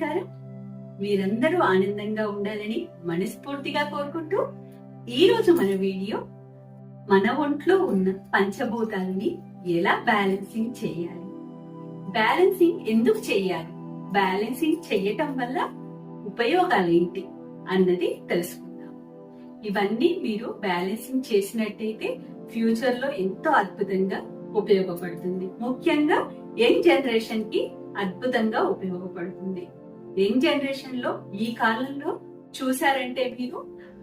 నమస్కారం. మీరందరూ ఆనందంగా ఉండాలని మనస్ఫూర్తిగా కోరుకుంటూ ఈ రోజు మన వీడియో మన ఒంట్లో ఉన్న పంచభూతాలని ఎలా బ్యాలెన్సింగ్ చేయాలి? బ్యాలెన్సింగ్ ఎందుకు చేయాలి? బ్యాలెన్సింగ్ చేయటం వల్ల ఉపయోగాలు ఏంటి అన్నది తెలుసుకుందాం. ఇవన్నీ మీరు బ్యాలెన్సింగ్ చేసినట్టయితే ఫ్యూచర్లో ఎంతో అద్భుతంగా ఉపయోగపడుతుంది. ముఖ్యంగా యంగ్ జనరేషన్కి అద్భుతంగా ఉపయోగపడుతుంది. యంగ్ జనరేషన్లో ఈ కాలంలో చూసారంటే మీరు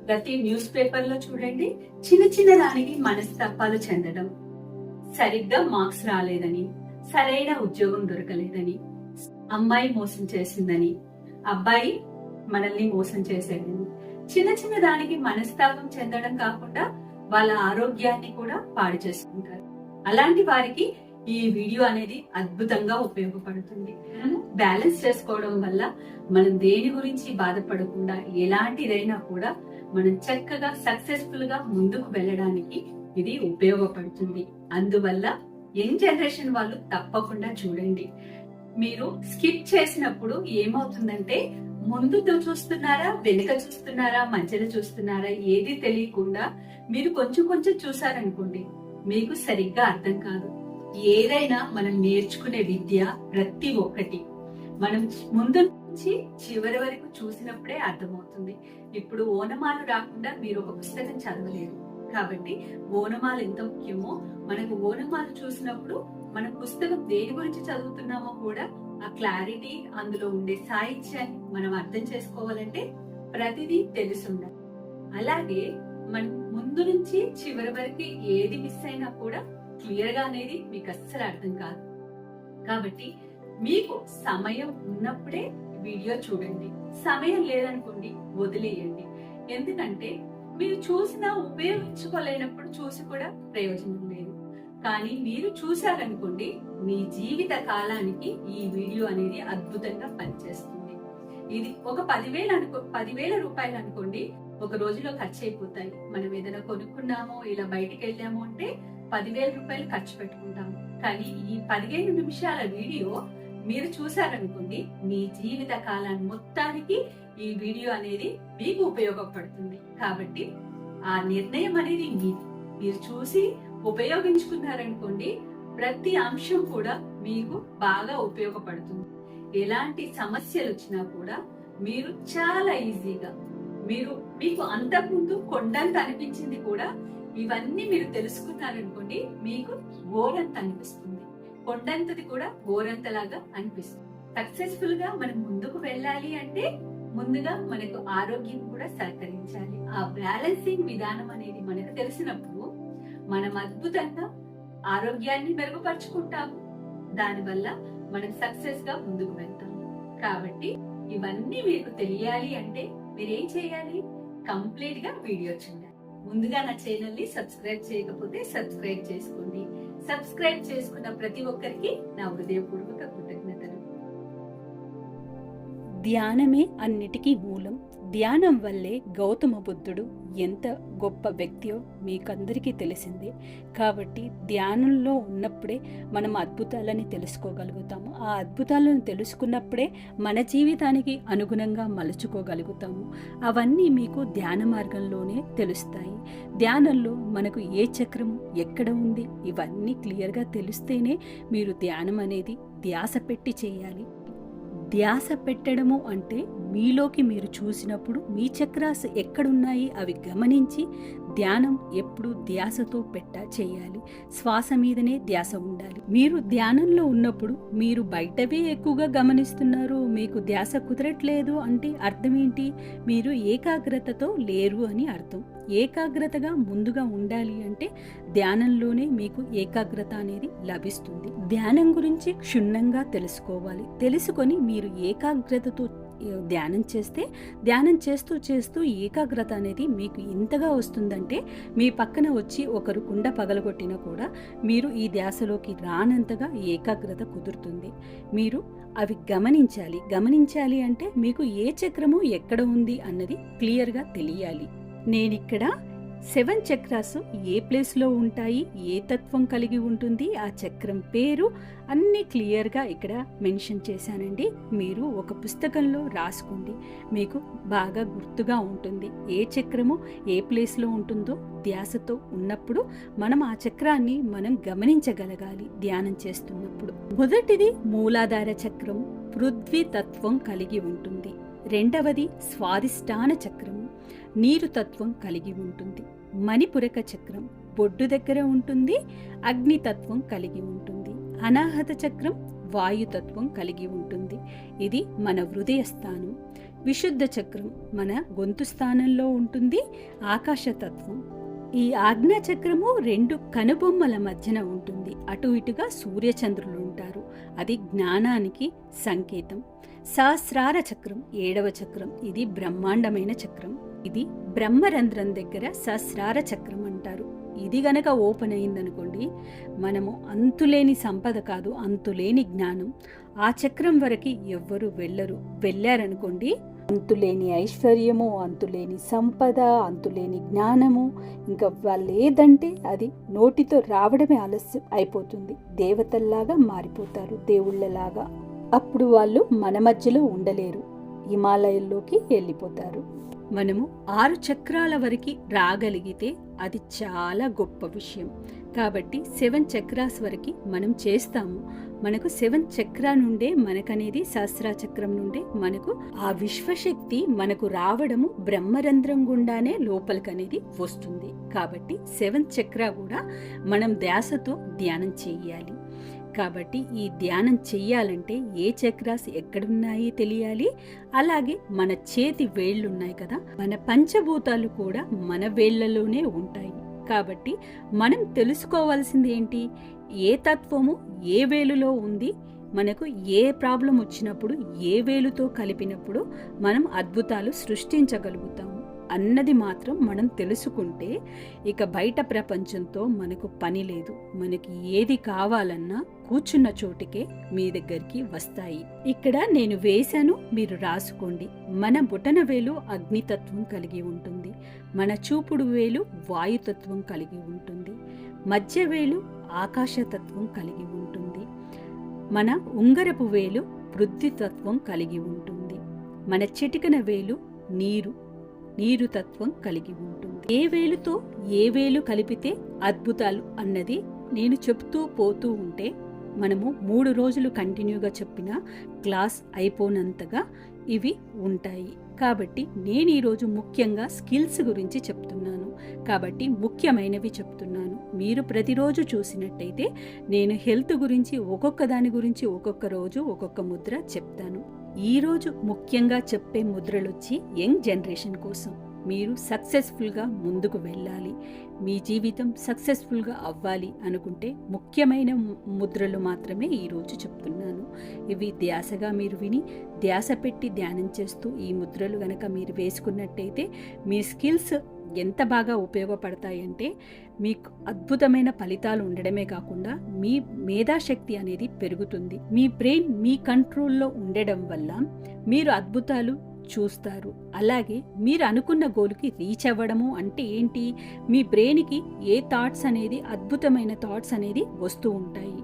ప్రతి న్యూస్ పేపర్లో చూడండి చిన్న చిన్న దానికి మనస్తాపాలు చెందడం సరిగ్గా మార్క్స్ రాలేదని సరైన ఉద్యోగం దొరకలేదని అమ్మాయి మోసం చేసిందని అబ్బాయి మనల్ని మోసం చేసేదని చిన్న చిన్న దానికి మనస్తాపం చెందడం కాకుండా వాళ్ళ ఆరోగ్యాన్ని కూడా పాడు చేసుకుంటారు. అలాంటి వారికి ఈ వీడియో అనేది అద్భుతంగా ఉపయోగపడుతుంది. మనము బ్యాలెన్స్ చేసుకోవడం వల్ల మనం దేని గురించి బాధపడకుండా ఎలాంటిదైనా కూడా మనం చక్కగా సక్సెస్ఫుల్గా ముందుకు వెళ్ళడానికి ఇది ఉపయోగపడుతుంది. అందువల్ల యంగ్ జనరేషన్ వాళ్ళు తప్పకుండా చూడండి. మీరు స్కిప్ చేసినప్పుడు ఏమవుతుందంటే ముందు చూస్తున్నారా వెనుక చూస్తున్నారా మధ్యలో చూస్తున్నారా ఏది తెలియకుండా మీరు కొంచెం కొంచెం చూసారనుకోండి మీకు సరిగ్గా అర్థం కాదు. ఏదైనా మనం నేర్చుకునే విద్య ప్రతి ఒక్కటి. మనం ముందు నుంచి చివరి వరకు చూసినప్పుడే అర్థమవుతుంది. ఇప్పుడు ఓనమాలు రాకుండా మీరు ఒక పుస్తకం చదవలేరు. కాబట్టి ఓనమాలు ఎంత ముఖ్యమో మనకు ఓనమాలు చూసినప్పుడు మన పుస్తకం దేని గురించి చదువుతున్నామో కూడా ఆ క్లారిటీ అందులో ఉండే సాహిత్యాన్ని మనం అర్థం చేసుకోవాలంటే ప్రతిదీ తెలుసుండాలి. అలాగే మనం ముందు నుంచి చివరి వరకు ఏది మిస్ అయినా కూడా క్లియర్గా అనేది మీకు అస్సలు అర్థం కాదు. కాబట్టి మీకు సమయం ఉన్నప్పుడే వీడియో చూడండి. సమయం లేదనుకోండి వదిలేయండి. ఎందుకంటే మీరు చూసినా ఉపయోగించుకోలేనప్పుడు చూసి కూడా ప్రయోజనం లేదు. కానీ మీరు చూశారనుకోండి మీ జీవిత కాలానికి ఈ వీడియో అనేది అద్భుతంగా పనిచేస్తుంది. ఇది ఒక పదివేలు అనుకో పదివేల రూపాయలు అనుకోండి ఒక రోజులో ఖర్చు అయిపోతాయి. మనం ఏదైనా కొనుక్కున్నామో ఇలా బయటికి వెళ్ళాము అంటే పదివేల రూపాయలు ఖర్చు పెట్టుకుంటాము కానీ ఈ పదిహేను నిమిషాల వీడియో మీరు చూసారనుకోండి మీ జీవిత కాలం మొత్తానికి ఈ వీడియో అనేది మీకు ఉపయోగపడుతుంది. కాబట్టి ఆ నిర్ణయం అనేది మీది మీరు చూసి ఉపయోగించుకున్నారనుకోండి ప్రతి అంశం కూడా మీకు బాగా ఉపయోగపడుతుంది. ఎలాంటి సమస్యలు వచ్చినా కూడా మీరు చాలా ఈజీగా మీరు మీకు అంతకుముందు కొండంత అనిపించింది కూడా ఇవన్నీ మీరు తెలుసుకున్నారనుకోండి మీకు ఓరంత అనిపిస్తుంది. కొండంతది కూడా ఓరంతలాగా అనిపిస్తుంది. సక్సెస్ఫుల్గా మనం ముందుకు వెళ్ళాలి అంటే ముందుగా మనకు ఆరోగ్యం కూడా సహకరించాలి. ఆ బ్యాలెన్సింగ్ విధానం అనేది మనకు తెలిసినప్పుడు మనం అద్భుతంగా ఆరోగ్యాన్ని మెరుగుపరుచుకుంటాము. దానివల్ల మనం సక్సెస్గా ముందుకు వెళ్తాము కాబట్టి ఇవన్నీ మీకు తెలియాలి అంటే మీరేం చేయాలి? కంప్లీట్గా వీడియో చూడండి. ముందుగా నా ఛానల్ని సబ్స్క్రైబ్ చేయకపోతే సబ్స్క్రైబ్ చేసుకోండి. సబ్స్క్రైబ్ చేసుకున్న ప్రతి ఒక్కరికి నా హృదయపూర్వక ధ్యానమే అన్నిటికీ మూలం. ధ్యానం వల్లే గౌతమ బుద్ధుడు ఎంత గొప్ప వ్యక్తియో మీకందరికీ తెలిసిందే. కాబట్టి ధ్యానంలో ఉన్నప్పుడే మనం అద్భుతాలని తెలుసుకోగలుగుతాము. ఆ అద్భుతాలను తెలుసుకున్నప్పుడే మన జీవితానికి అనుగుణంగా మలుచుకోగలుగుతాము. అవన్నీ మీకు ధ్యాన మార్గంలోనే తెలుస్తాయి. ధ్యానంలో మనకు ఏ చక్రం ఎక్కడ ఉంది? ఇవన్నీ క్లియర్గా తెలిస్తేనే మీరు ధ్యానం అనేది ధ్యాస పెట్టి చేయాలి. ధ్యాస పెట్టడము అంటే మీలోకి మీరు చూసినప్పుడు మీ చక్రాస్ ఎక్కడున్నాయి అవి గమనించి ధ్యానం ఎప్పుడు ధ్యాసతో పెట్ట చేయాలి. శ్వాస మీదనే ధ్యాస ఉండాలి. మీరు ధ్యానంలో ఉన్నప్పుడు మీరు బయటవే ఎక్కువగా గమనిస్తున్నారు మీకు ధ్యాస కుదరట్లేదు అంటే అర్థం ఏంటి మీరు ఏకాగ్రతతో లేరు అని అర్థం. ఏకాగ్రతగా ముందుగా ఉండాలి అంటే ధ్యానంలోనే మీకు ఏకాగ్రత అనేది లభిస్తుంది. ధ్యానం గురించి క్షుణ్ణంగా తెలుసుకోవాలి. తెలుసుకొని మీరు ఏకాగ్రతతో ధ్యానం చేస్తే ధ్యానం చేస్తూ చేస్తూ ఏకాగ్రత అనేది మీకు ఎంతగా వస్తుందంటే మీ పక్కన వచ్చి ఒకరు కుండ పగలగొట్టినా కూడా మీరు ఈ ధ్యాసలోకి రానంతగా ఏకాగ్రత కుదురుతుంది. మీరు అవి గమనించాలి. గమనించాలి అంటే మీకు ఏ చక్రము ఎక్కడ ఉంది అన్నది క్లియర్గా తెలియాలి. నేనిక్కడ సెవెన్ చక్రాస్ ఏ ప్లేస్లో ఉంటాయి? ఏ తత్వం కలిగి ఉంటుంది? ఆ చక్రం పేరు అన్నీ క్లియర్గా ఇక్కడ మెన్షన్ చేశానండి. మీరు ఒక పుస్తకంలో రాసుకోండి. మీకు బాగా గుర్తుగా ఉంటుంది. ఏ చక్రము ఏ ప్లేస్లో ఉంటుందో ధ్యాసతో ఉన్నప్పుడు మనం ఆ చక్రాన్ని మనం గమనించగలగాలి ధ్యానం చేస్తున్నప్పుడు. మొదటిది మూలాధార చక్రం పృథ్వీ తత్వం కలిగి ఉంటుంది. రెండవది స్వాదిష్టాన చక్రం. నీరు తత్వం కలిగి ఉంటుంది. మణిపురక చక్రం బొడ్డు దగ్గర ఉంటుంది. అగ్నితత్వం కలిగి ఉంటుంది. అనాహత చక్రం వాయుతత్వం కలిగి ఉంటుంది. ఇది మన హృదయ స్థానం. విశుద్ధ చక్రం మన గొంతు స్థానంలో ఉంటుంది. ఆకాశతత్వం ఈ ఆజ్ఞా చక్రము రెండు కనుబొమ్మల మధ్యన ఉంటుంది. అటు ఇటుగా సూర్యచంద్రులు ఉంటారు. అది జ్ఞానానికి సంకేతం. సహస్రార చక్రం ఏడవ చక్రం. ఇది బ్రహ్మాండమైన చక్రం. ఇది బ్రహ్మరంధ్రం దగ్గర సహస్రార చక్రం అంటారు. ఇది గనక ఓపెన్ అయిందనుకోండి మనము అంతులేని సంపద కాదు అంతులేని జ్ఞానం. ఆ చక్రం వరకు ఎవ్వరు వెళ్ళరు. వెళ్ళారనుకోండి అంతులేని ఐశ్వర్యము అంతులేని సంపద అంతులేని జ్ఞానము ఇంకా వాళ్ళు అది నోటితో రావడమే ఆలస్యం అయిపోతుంది. దేవతల్లాగా మారిపోతారు దేవుళ్ళలాగా. అప్పుడు వాళ్ళు మన మధ్యలో ఉండలేరు. హిమాలయంలోకి వెళ్ళిపోతారు. మనము ఆరు చక్రాల వరకు రాగలిగితే అది చాలా గొప్ప విషయం. కాబట్టి సెవెన్ చక్రాస్ వరకు మనం చేస్తాము. మనకు సెవెన్ చక్రా నుండే మనకనేది సహస్రా చక్రం నుండే మనకు ఆ విశ్వశక్తి మనకు రావడము బ్రహ్మరంధ్రం గుండానే లోపలికనేది వస్తుంది. కాబట్టి సెవెన్ చక్ర కూడా మనం ధ్యాసతో ధ్యానం చేయాలి. కాబట్టి ఈ ధ్యానం చెయ్యాలంటే ఏ చక్రాస్ ఎక్కడున్నాయి తెలియాలి. అలాగే మన చేతి వేళ్ళు ఉన్నాయి కదా మన పంచభూతాలు కూడా మన వేళ్ళలోనే ఉంటాయి. కాబట్టి మనం తెలుసుకోవాల్సింది ఏంటి? ఏ తత్వము ఏ వేలులో ఉంది? మనకు ఏ ప్రాబ్లం వచ్చినప్పుడు ఏ వేలుతో కలిపినప్పుడు మనం అద్భుతాలు సృష్టించగలుగుతాం. అన్నది మాత్రం మనం తెలుసుకుంటే ఇక బయట ప్రపంచంతో మనకు పని లేదు. మనకి ఏది కావాలన్నా కూర్చున్న చోటికే మీ దగ్గరికి వస్తాయి. ఇక్కడ నేను వేశాను మీరు రాసుకోండి. మన బుటన వేలు అగ్నితత్వం కలిగి ఉంటుంది. మన చూపుడు వేలు వాయుతత్వం కలిగి ఉంటుంది. మధ్య వేలు ఆకాశతత్వం కలిగి ఉంటుంది. మన ఉంగరపు వేలు వృద్ధితత్వం కలిగి ఉంటుంది. మన చిటికన వేలు నీరు నీరు తత్వం కలిగి ఉంటుంది. ఏ వేలుతో ఏ వేలు కలిపితే అద్భుతాలు అన్నది నేను చెప్తూ పోతూ ఉంటే మనము మూడు రోజులు కంటిన్యూగా చెప్పిన క్లాస్ అయిపోనంతగా ఇవి ఉంటాయి. కాబట్టి నేను ఈరోజు ముఖ్యంగా స్కిల్స్ గురించి చెప్తున్నాను. కాబట్టి ముఖ్యమైనవి చెప్తున్నాను. మీరు ప్రతిరోజు చూసినట్టయితే నేను హెల్త్ గురించి ఒక్కొక్క దాని గురించి ఒక్కొక్క రోజు ఒక్కొక్క ముద్ర చెప్తాను. ఈరోజు ముఖ్యంగా చెప్పే ముద్రలు వచ్చి యంగ్ జనరేషన్ కోసం మీరు సక్సెస్ఫుల్గా ముందుకు వెళ్ళాలి మీ జీవితం సక్సెస్ఫుల్గా అవ్వాలి అనుకుంటే ముఖ్యమైన ముద్రలు మాత్రమే ఈరోజు చెప్తున్నాను. ఇవి ధ్యాసగా మీరు విని ధ్యాస పెట్టి ధ్యానం చేస్తూ ఈ ముద్రలు గనక మీరు వేసుకున్నట్టయితే మీ స్కిల్స్ ఎంత బాగా ఉపయోగపడతాయంటే మీకు అద్భుతమైన ఫలితాలు ఉండడమే కాకుండా మీ మేధాశక్తి అనేది పెరుగుతుంది. మీ బ్రెయిన్ మీ కంట్రోల్లో ఉండడం వల్ల మీరు అద్భుతాలు చూస్తారు. అలాగే మీరు అనుకున్న గోల్కి రీచ్ అవ్వడము అంటే ఏంటి? మీ బ్రెయిన్కి ఏ థాట్స్ అనేది అద్భుతమైన థాట్స్ అనేది వస్తూ ఉంటాయి.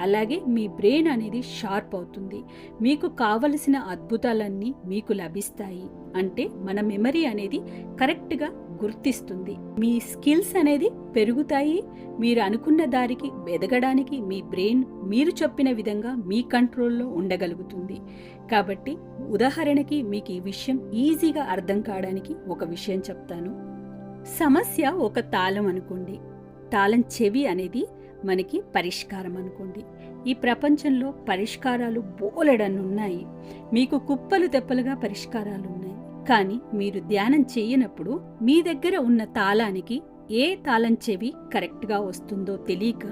అలాగే మీ బ్రెయిన్ అనేది షార్ప్ అవుతుంది. మీకు కావలసిన అద్భుతాలన్నీ మీకు లభిస్తాయి. అంటే మన మెమరీ అనేది కరెక్ట్గా గుర్తిస్తుంది. మీ స్కిల్స్ అనేది పెరుగుతాయి. మీరు అనుకున్న దారికి ఎదగడానికి మీ బ్రెయిన్ మీరు చెప్పిన విధంగా మీ కంట్రోల్లో ఉండగలుగుతుంది. కాబట్టి ఉదాహరణకి మీకు ఈ విషయం ఈజీగా అర్థం కావడానికి ఒక విషయం చెప్తాను. సమస్య ఒక తాళం అనుకోండి. తాళం చెవి అనేది మనకి పరిష్కారం అనుకోండి. ఈ ప్రపంచంలో పరిష్కారాలు బోలెడన్నున్నాయి. మీకు కుప్పలు తెప్పలుగా పరిష్కారాలు ఉన్నాయి కానీ మీరు ధ్యానం చేయనప్పుడు మీ దగ్గర ఉన్న తాళానికి ఏ తాళం చెవి కరెక్ట్గా వస్తుందో తెలియక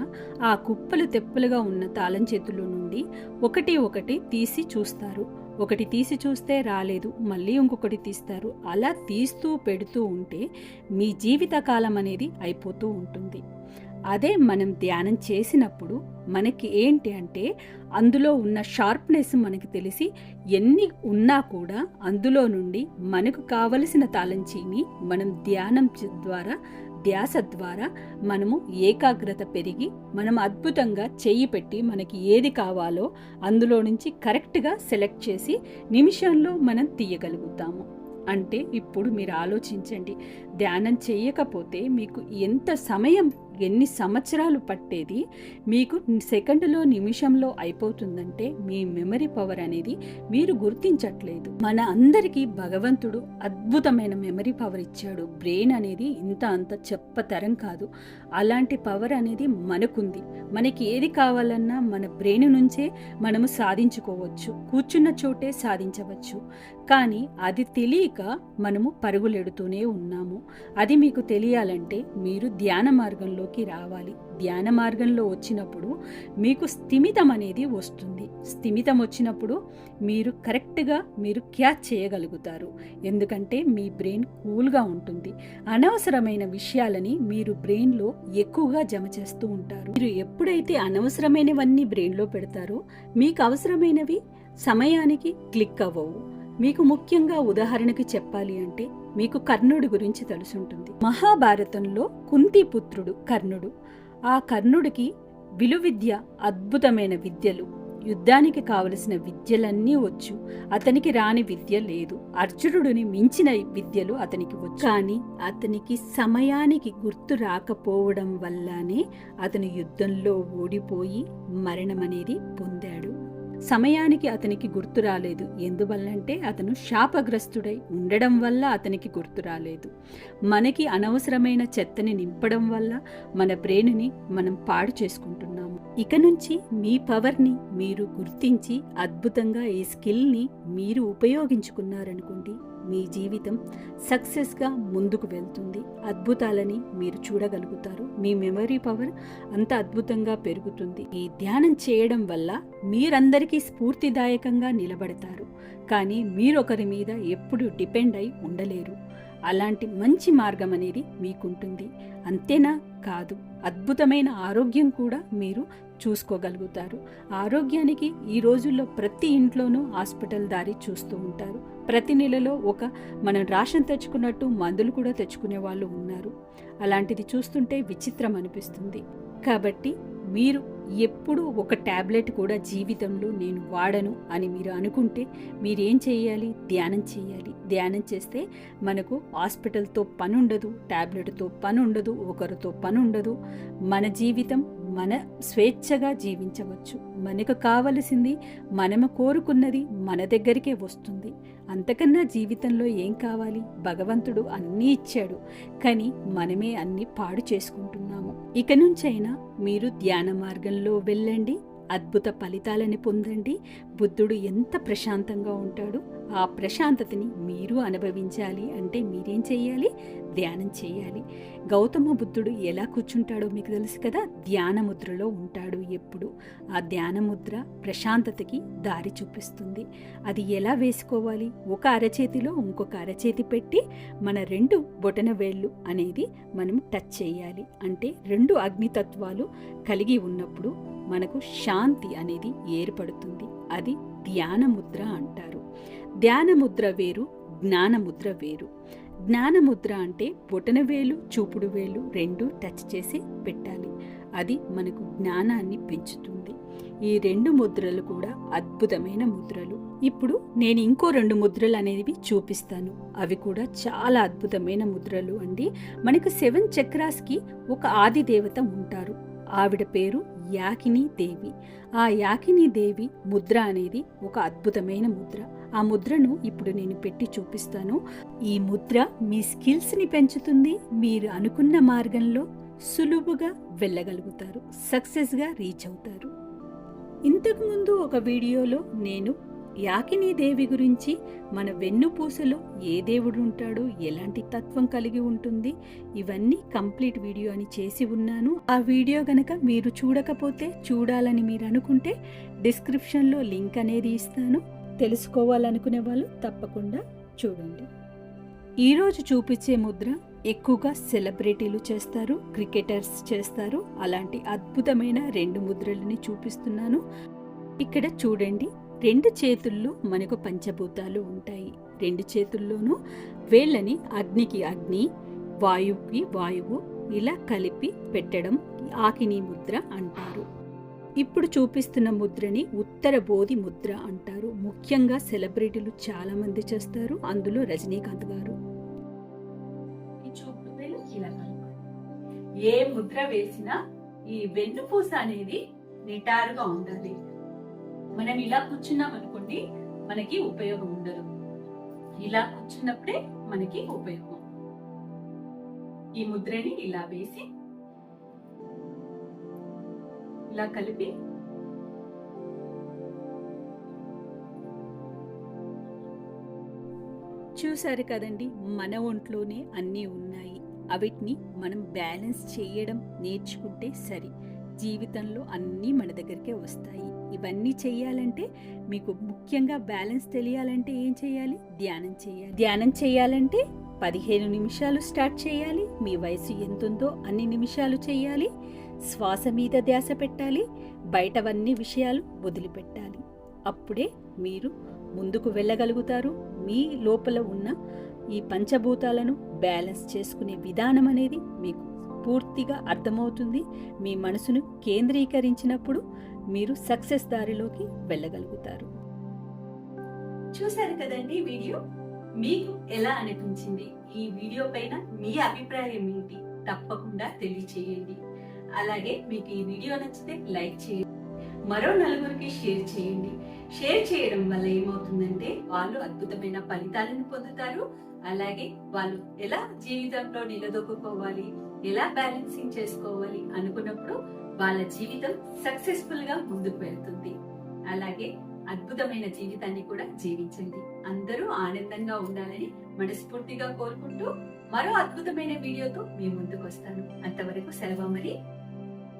ఆ కుప్పలు తెప్పలుగా ఉన్న తాళం చేతుల నుండి ఒకటి ఒకటి తీసి చూస్తారు. ఒకటి తీసి చూస్తే రాలేదు మళ్ళీ ఇంకొకటి తీస్తారు. అలా తీస్తూ పెడుతూ ఉంటే మీ జీవితకాలం అనేది అయిపోతూ ఉంటుంది. అదే మనం ధ్యానం చేసినప్పుడు మనకి ఏంటి అంటే అందులో ఉన్న షార్ప్నెస్ మనకి తెలిసి ఎన్ని ఉన్నా కూడా అందులో నుండి మనకు కావలసిన తాళంచీని మనం ధ్యానం ద్వారా ధ్యాస ద్వారా మనము ఏకాగ్రత పెరిగి మనం అద్భుతంగా చెయ్యి పెట్టి మనకి ఏది కావాలో అందులో నుంచి కరెక్ట్గా సెలెక్ట్ చేసి నిమిషంలో మనం తీయగలుగుతాము. అంటే ఇప్పుడు మీరు ఆలోచించండి. ధ్యానం చేయకపోతే మీకు ఎంత సమయం ఎన్ని సంవత్సరాలు పట్టేది? మీకు సెకండ్లో నిమిషంలో అయిపోతుందంటే మీ మెమరీ పవర్ అనేది మీరు గుర్తించట్లేదు. మన అందరికీ భగవంతుడు అద్భుతమైన మెమరీ పవర్ ఇచ్చాడు. బ్రెయిన్ అనేది ఇంత అంత చెప్పతరం కాదు. అలాంటి పవర్ అనేది మనకుంది. మనకి ఏది కావాలన్నా మన బ్రెయిన్ నుంచే మనము సాధించుకోవచ్చు. కూర్చున్న చోటే సాధించవచ్చు. కానీ అది తెలియక మనము పరుగులెడుతూనే ఉన్నాము. అది మీకు తెలియాలంటే మీరు ధ్యాన మార్గంలో మార్గంలోకి రావాలి. ధ్యాన మార్గంలో వచ్చినప్పుడు మీకు స్థిమితం అనేది వస్తుంది. స్థిమితం వచ్చినప్పుడు మీరు కరెక్ట్గా మీరు క్యాచ్ చేయగలుగుతారు. ఎందుకంటే మీ బ్రెయిన్ కూల్గా ఉంటుంది. అనవసరమైన విషయాలని మీరు బ్రెయిన్లో ఎక్కువగా జమ చేస్తూ ఉంటారు. మీరు ఎప్పుడైతే అనవసరమైనవన్నీ బ్రెయిన్లో పెడతారో మీకు అవసరమైనవి సమయానికి క్లిక్ అవ్వవు. మీకు ముఖ్యంగా ఉదాహరణకి చెప్పాలి అంటే మీకు కర్ణుడి గురించి తెలుసుంటుంది. మహాభారతంలో కుంతి పుత్రుడు కర్ణుడు. ఆ కర్ణుడికి విలువిద్య అద్భుతమైన విద్యలు. యుద్ధానికి కావలసిన విద్యలన్నీ వచ్చు. అతనికి రాని విద్య లేదు. అర్జునుడిని మించిన విద్యలు అతనికి వచ్చు. కానీ అతనికి సమయానికి గుర్తు రాకపోవడం వల్లనే అతను యుద్ధంలో ఓడిపోయి మరణమనేది పొందాడు. సమయానికి అతనికి గుర్తు రాలేదు. ఎందువల్లంటే అతను శాపగ్రస్తుడై ఉండడం వల్ల అతనికి గుర్తు రాలేదు. మనకి అనవసరమైన చెత్తని నింపడం వల్ల మన బ్రెయిన్ని మనం పాడు చేసుకుంటున్నాం. ఇక నుంచి మీ పవర్ని మీరు గుర్తించి అద్భుతంగా ఈ స్కిల్ని మీరు ఉపయోగించుకున్నారనుకోండి మీ జీవితం సక్సెస్గా ముందుకు వెళ్తుంది. అద్భుతాలని మీరు చూడగలుగుతారు. మీ మెమరీ పవర్ అంత అద్భుతంగా పెరుగుతుంది. ఈ ధ్యానం చేయడం వల్ల మీరందరికీ స్ఫూర్తిదాయకంగా నిలబడతారు. కానీ మీరొకరి మీద ఎప్పుడు డిపెండ్ అయి ఉండలేరు. అలాంటి మంచి మార్గం అనేది మీకుంటుంది. అంతేనా? కాదు. అద్భుతమైన ఆరోగ్యం కూడా మీరు చూసుకోగలుగుతారు. ఆరోగ్యానికి ఈ రోజుల్లో ప్రతి ఇంట్లోనూ హాస్పిటల్ దారి చూస్తూ ఉంటారు. ప్రతి నెలలో ఒక మనం రాషన్ తెచ్చుకున్నట్టు మందులు కూడా తెచ్చుకునే వాళ్ళు ఉన్నారు. అలాంటిది చూస్తుంటే విచిత్రం అనిపిస్తుంది. కాబట్టి మీరు ఎప్పుడూ ఒక ట్యాబ్లెట్ కూడా జీవితంలో నేను వాడను అని మీరు అనుకుంటే మీరేం చేయాలి? ధ్యానం చేయాలి. ధ్యానం చేస్తే మనకు హాస్పిటల్తో పని ఉండదు ట్యాబ్లెట్తో పని ఉండదు ఒకరితో పని ఉండదు. మన జీవితం మన స్వేచ్ఛగా జీవించవచ్చు. మనకు కావలసింది మనము కోరుకున్నది మన దగ్గరికే వస్తుంది. అంతకన్నా జీవితంలో ఏం కావాలి? భగవంతుడు అన్నీ ఇచ్చాడు. కానీ మనమే అన్నీ పాడు చేసుకుంటున్నాం ఇక నుంచైనా మీరు ధ్యాన మార్గంలో వెళ్ళండి అద్భుత ఫలితాలని పొందండి. బుద్ధుడు ఎంత ప్రశాంతంగా ఉంటాడు ఆ ప్రశాంతతని మీరు అనుభవించాలి అంటే మీరేం చేయాలి ధ్యానం చేయాలి. గౌతమ బుద్ధుడు ఎలా కూర్చుంటాడో మీకు తెలుసు కదా? ధ్యానముద్రలో ఉంటాడు ఎప్పుడు. ఆ ధ్యానముద్ర ప్రశాంతతకి దారి చూపిస్తుంది. అది ఎలా వేసుకోవాలి? ఒక అరచేతిలో ఇంకొక అరచేతి పెట్టి మన రెండు బొటన వేళ్ళు అనేది మనం టచ్ చేయాలి. అంటే రెండు అగ్నితత్వాలు కలిగి ఉన్నప్పుడు మనకు శాంతి అనేది ఏర్పడుతుంది. అది ధ్యానముద్ర అంటారు. ధ్యానముద్ర వేరు జ్ఞానముద్ర వేరు. జ్ఞానముద్ర అంటే బొటనవేలు చూపుడు వేలు రెండు టచ్ చేసి పెట్టాలి. అది మనకు జ్ఞానాన్ని పెంచుతుంది. ఈ రెండు ముద్రలు కూడా అద్భుతమైన ముద్రలు. ఇప్పుడు నేను ఇంకో రెండు ముద్రలు అనేవి చూపిస్తాను. అవి కూడా చాలా అద్భుతమైన ముద్రలు అండి. మనకు సెవెన్ చక్రాస్కి ఒక ఆది దేవత ఉంటారు. ఆవిడ పేరు యాకిని దేవి. ఆ యాకిని దేవి ముద్ర అనేది ఒక అద్భుతమైన ముద్ర. ఆ ముద్రను ఇప్పుడు నేను పెట్టి చూపిస్తాను. ఈ ముద్ర మీ స్కిల్స్ని పెంచుతుంది. మీరు అనుకున్న మార్గంలో సులువుగా వెళ్ళగలుగుతారు. సక్సెస్గా రీచ్ అవుతారు. ఇంతకుముందు ఒక వీడియోలో నేను యాకినీ దేవి గురించి మన వెన్నుపూసలో ఏ దేవుడు ఉంటాడు ఎలాంటి తత్వం కలిగి ఉంటుంది ఇవన్నీ కంప్లీట్ వీడియో అని చేసి ఉన్నాను. ఆ వీడియో గనక మీరు చూడకపోతే చూడాలని మీరు అనుకుంటే డిస్క్రిప్షన్లో లింక్ అనేది ఇస్తాను. తెలుసుకోవాలనుకునే వాళ్ళు తప్పకుండా చూడండి. ఈరోజు చూపించే ముద్ర ఎక్కువగా సెలబ్రిటీలు చేస్తారు క్రికెటర్స్ చేస్తారు. అలాంటి అద్భుతమైన రెండు ముద్రలని చూపిస్తున్నాను. ఇక్కడ చూడండి రెండు చేతుల్లో మనకు పంచభూతాలు ఉంటాయి. రెండు చేతుల్లోనూ వేళ్ళని అగ్నికి అగ్ని వాయువుకి వాయువు ఇలా కలిపి పెట్టడం ఆకిని ముద్ర అంటారు. ఇప్పుడు చూపిస్తున్న ముద్రని ఉత్తర బోధి ముద్ర అంటారు. ముఖ్యంగా సెలబ్రిటీలు చాలా మంది చేస్తారు. అందులో రజనీకాంత్ గారు. ఏ ముద్ర వేసినా ఈ వెన్నుపూస అనేది నిటారుగా ఉండాలి. మనం ఇలా కూర్చున్నాం అనుకోండి మనకి ఉపయోగం ఉండదు. ఇలా కూర్చున్నప్పుడే మనకి ఉపయోగం. ఈ ముద్రని ఇలా వేసి ఇలా కలిపి చూసారు కదండి మన ఒంట్లోనే అన్నీ ఉన్నాయి. అవిటిని మనం బ్యాలెన్స్ చేయడం నేర్చుకుంటే సరి. జీవితంలో అన్నీ మన దగ్గరికే వస్తాయి. ఇవన్నీ చేయాలంటే మీకు ముఖ్యంగా బ్యాలెన్స్ తెలియాలంటే ఏం చేయాలి ధ్యానం చేయాలి. ధ్యానం చేయాలంటే పదిహేను నిమిషాలు స్టార్ట్ చేయాలి. మీ వయసు ఎంతుందో అన్ని నిమిషాలు చేయాలి శ్వాస మీద ధ్యాస పెట్టాలి బయటవన్నీ విషయాలు వదిలిపెట్టాలి. అప్పుడే మీరు ముందుకు వెళ్ళగలుగుతారు. మీ లోపల ఉన్న ఈ పంచభూతాలను బ్యాలెన్స్ చేసుకునే విధానం అనేది మీకు పూర్తిగా అర్థమవుతుంది. మీ మనసును కేంద్రీకరించినప్పుడు మీరు సక్సెస్ దారిలోకి వెళ్ళగలుగుతారు. చూశారు కదండి వీడియో? మీకు ఎలా అనిపించింది? ఈ వీడియో పైన మీ అభిప్రాయం ఏంటి? తప్పకుండా తెలియచేయండి. అలాగే మీకు ఈ వీడియో నచ్చితే లైక్ చేయండి. మరో నలుగురికి షేర్ చేయండి. షేర్ చేయడం వల్ల ఏమవుతుందంటే వాళ్ళు అద్భుతమైన ఫలితాలను పొందుతారు. అలాగే వాళ్ళు ఎలా జీవితంలో నిలదొక్కుకోవాలి ఎలా బ్యాలెన్సింగ్ చేసుకోవాలి అనుకున్నప్పుడు వాళ్ళ జీవితం సక్సెస్ఫుల్గా ముందుకు వెళ్తుంది. అలాగే అద్భుతమైన జీవితాన్ని కూడా జీవించండి. అందరూ ఆనందంగా ఉండాలని మనస్ఫూర్తిగా కోరుకుంటూ మరో అద్భుతమైన వీడియోతో మీ ముందుకు వస్తాను. అంతవరకు సెలవు మరి